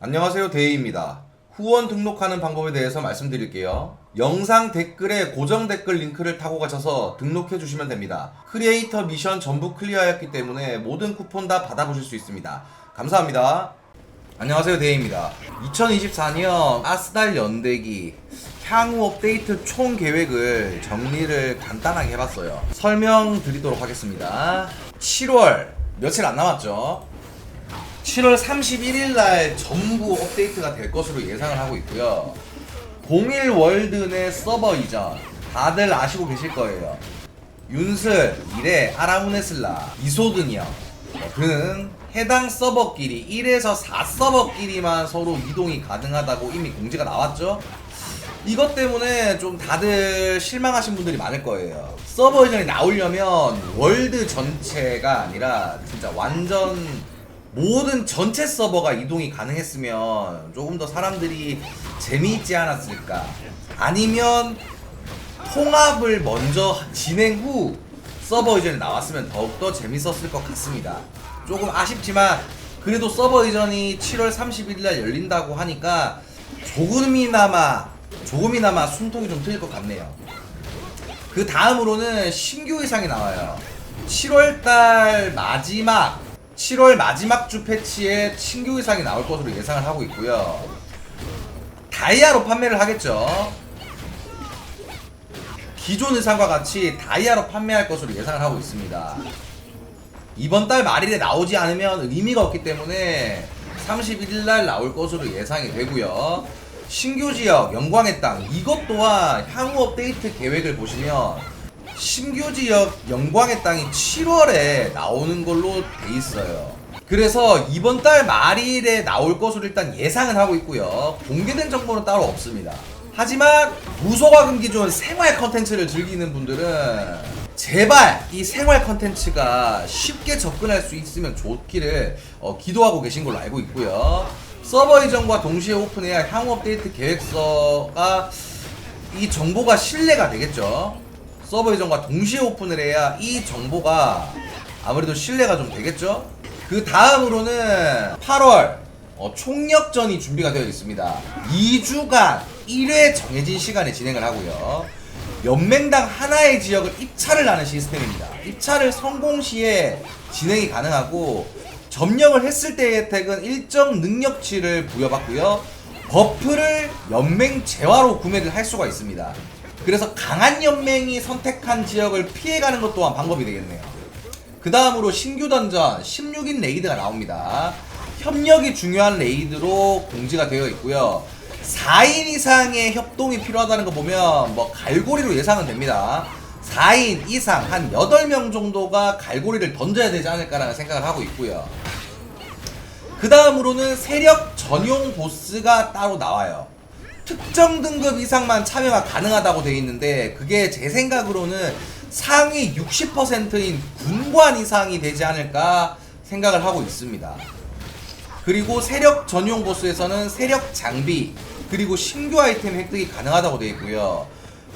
안녕하세요 데이입니다. 후원 등록하는 방법에 대해서 말씀드릴게요. 영상 댓글에 고정 댓글 링크를 타고 가셔서 등록해 주시면 됩니다. 크리에이터 미션 전부 클리어했기 때문에 모든 쿠폰 다 받아보실 수 있습니다. 감사합니다. 안녕하세요 데이입니다. 2024년 아스달 연대기 향후 업데이트 총 계획을 정리를 간단하게 해봤어요. 설명드리도록 하겠습니다. 7월 며칠 안 남았죠? 7월 31일 날 전부 업데이트가 될 것으로 예상을 하고 있고요. 01 월드 내 서버 이전 다들 아시고 계실 거예요. 윤슬, 이레, 아라무네슬라, 이소든이요 등 해당 서버끼리 1에서 4 서버끼리만 서로 이동이 가능하다고 이미 공지가 나왔죠. 이것 때문에 좀 다들 실망하신 분들이 많을 거예요. 서버 이전이 나오려면 월드 전체가 아니라 진짜 완전 모든 전체 서버가 이동이 가능했으면 조금 더 사람들이 재미있지 않았을까. 아니면 통합을 먼저 진행 후 서버 이전이 나왔으면 더욱더 재밌었을 것 같습니다. 조금 아쉽지만 그래도 서버 이전이 7월 31일 날 열린다고 하니까 조금이나마 조금이나마 숨통이 좀 트일 것 같네요. 그 다음으로는 신규 의상이 나와요. 7월달 마지막 7월 마지막 주 패치에 신규 의상이 나올 것으로 예상을 하고 있고요. 다이아로 판매를 하겠죠. 기존 의상과 같이 다이아로 판매할 것으로 예상을 하고 있습니다. 이번 달 말일에 나오지 않으면 의미가 없기 때문에 31일 날 나올 것으로 예상이 되고요. 신규 지역 영광의 땅 이것 또한 향후 업데이트 계획을 보시면 신규 지역 영광의 땅이 7월에 나오는 걸로 돼 있어요. 그래서 이번 달 말일에 나올 것으로 일단 예상은 하고 있고요. 공개된 정보는 따로 없습니다. 하지만 무소가금 기존 생활 컨텐츠를 즐기는 분들은 제발 이 생활 컨텐츠가 쉽게 접근할 수 있으면 좋기를 어, 기도하고 계신 걸로 알고 있고요. 서버 이전과 동시에 오픈해야 향후 업데이트 계획서가 이 정보가 신뢰가 되겠죠. 서버 이전과 동시에 오픈을 해야 이 정보가 아무래도 신뢰가 좀 되겠죠. 그 다음으로는 8월 어, 총력전이 준비가 되어 있습니다. 2주간 1회 정해진 시간에 진행을 하고요. 연맹당 하나의 지역을 입찰을 하는 시스템입니다. 입찰을 성공 시에 진행이 가능하고 점령을 했을 때의 혜택은 일정 능력치를 부여받고요. 버프를 연맹 재화로 구매를 할 수가 있습니다. 그래서 강한 연맹이 선택한 지역을 피해가는 것 또한 방법이 되겠네요. 그 다음으로 신규 던전 16인 레이드가 나옵니다. 협력이 중요한 레이드로 공지가 되어 있고요. 4인 이상의 협동이 필요하다는 거 보면 뭐 갈고리로 예상은 됩니다. 4인 이상 한 8명 정도가 갈고리를 던져야 되지 않을까라는 생각을 하고 있고요. 그 다음으로는 세력 전용 보스가 따로 나와요. 특정 등급 이상만 참여가 가능하다고 되어 있는데 그게 제 생각으로는 상위 60%인 군관 이상이 되지 않을까 생각을 하고 있습니다. 그리고 세력 전용 보스에서는 세력 장비 그리고 신규 아이템 획득이 가능하다고 되어 있고요.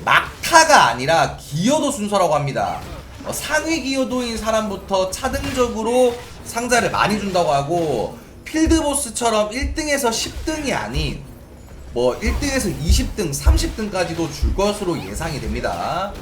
막타가 아니라 기여도 순서라고 합니다. 어, 상위 기여도인 사람부터 차등적으로 상자를 많이 준다고 하고 필드보스처럼 1등에서 10등이 아닌 뭐 1등에서 20등, 30등까지도 줄 것으로 예상이 됩니다.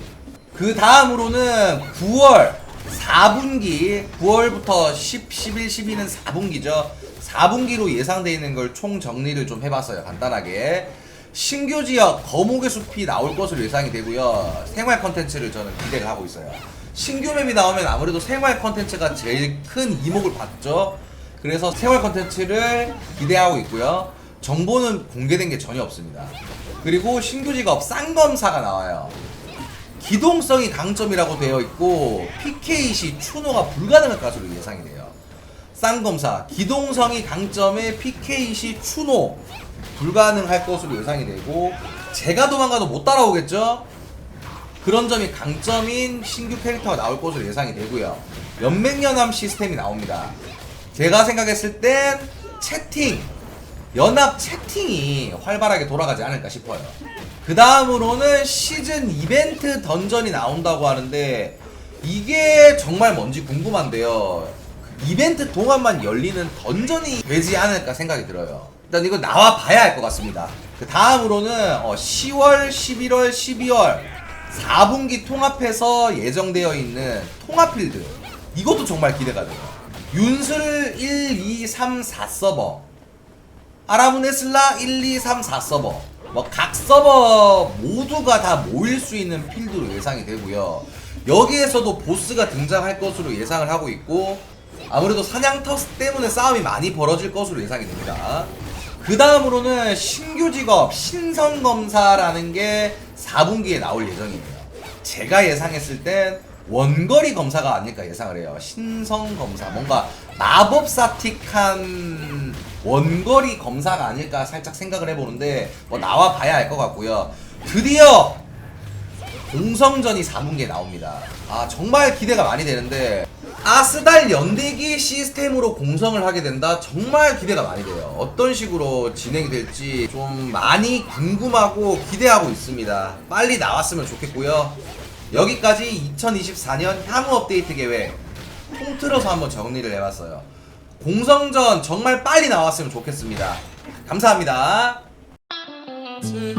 그 다음으로는 9월 4분기 9월부터 10, 11, 12는 4분기죠. 4분기로 예상되어 있는 걸 총 정리를 좀 해봤어요. 간단하게. 신규 지역 거목의 숲이 나올 것으로 예상이 되고요. 생활 컨텐츠를 저는 기대를 하고 있어요. 신규 맵이 나오면 아무래도 생활 컨텐츠가 제일 큰 이목을 받죠. 그래서 생활 컨텐츠를 기대하고 있고요. 정보는 공개된 게 전혀 없습니다. 그리고 신규 직업 쌍검사가 나와요. 기동성이 강점이라고 되어 있고 PK 시 추노가 불가능할 것으로 예상이 돼요. 쌍검사 기동성이 강점에 PK 시 추노 불가능할 것으로 예상이 되고 제가 도망가도 못 따라오겠죠? 그런 점이 강점인 신규 캐릭터가 나올 것으로 예상이 되고요. 연맹연합 시스템이 나옵니다. 제가 생각했을 땐 채팅, 연합 채팅이 활발하게 돌아가지 않을까 싶어요. 그 다음으로는 시즌 이벤트 던전이 나온다고 하는데 이게 정말 뭔지 궁금한데요. 이벤트 동안만 열리는 던전이 되지 않을까 생각이 들어요. 일단 이거 나와 봐야 할 것 같습니다. 그 다음으로는 어, 10월, 11월, 12월 4분기 통합해서 예정되어 있는 통합필드 이것도 정말 기대가 돼요. 윤슬 1, 2, 3, 4 서버 아라무네슬라 1, 2, 3, 4 서버 뭐 각 서버 모두가 다 모일 수 있는 필드로 예상이 되고요. 여기에서도 보스가 등장할 것으로 예상을 하고 있고 아무래도 사냥 터스 때문에 싸움이 많이 벌어질 것으로 예상이 됩니다. 그 다음으로는 신규 직업 신성검사라는 게 4분기에 나올 예정이에요. 제가 예상했을 땐 원거리 검사가 아닐까 예상을 해요. 신성검사. 뭔가 마법사틱한 원거리 검사가 아닐까 살짝 생각을 해보는데 뭐 나와 봐야 알 것 같고요. 드디어 공성전이 4분기에 나옵니다. 아 정말 기대가 많이 되는데 아스달 연대기 시스템으로 공성을 하게 된다 정말 기대가 많이 돼요. 어떤 식으로 진행이 될지 좀 많이 궁금하고 기대하고 있습니다. 빨리 나왔으면 좋겠고요. 여기까지 2024년 향후 업데이트 계획 통틀어서 한번 정리를 해봤어요. 공성전 정말 빨리 나왔으면 좋겠습니다. 감사합니다. 지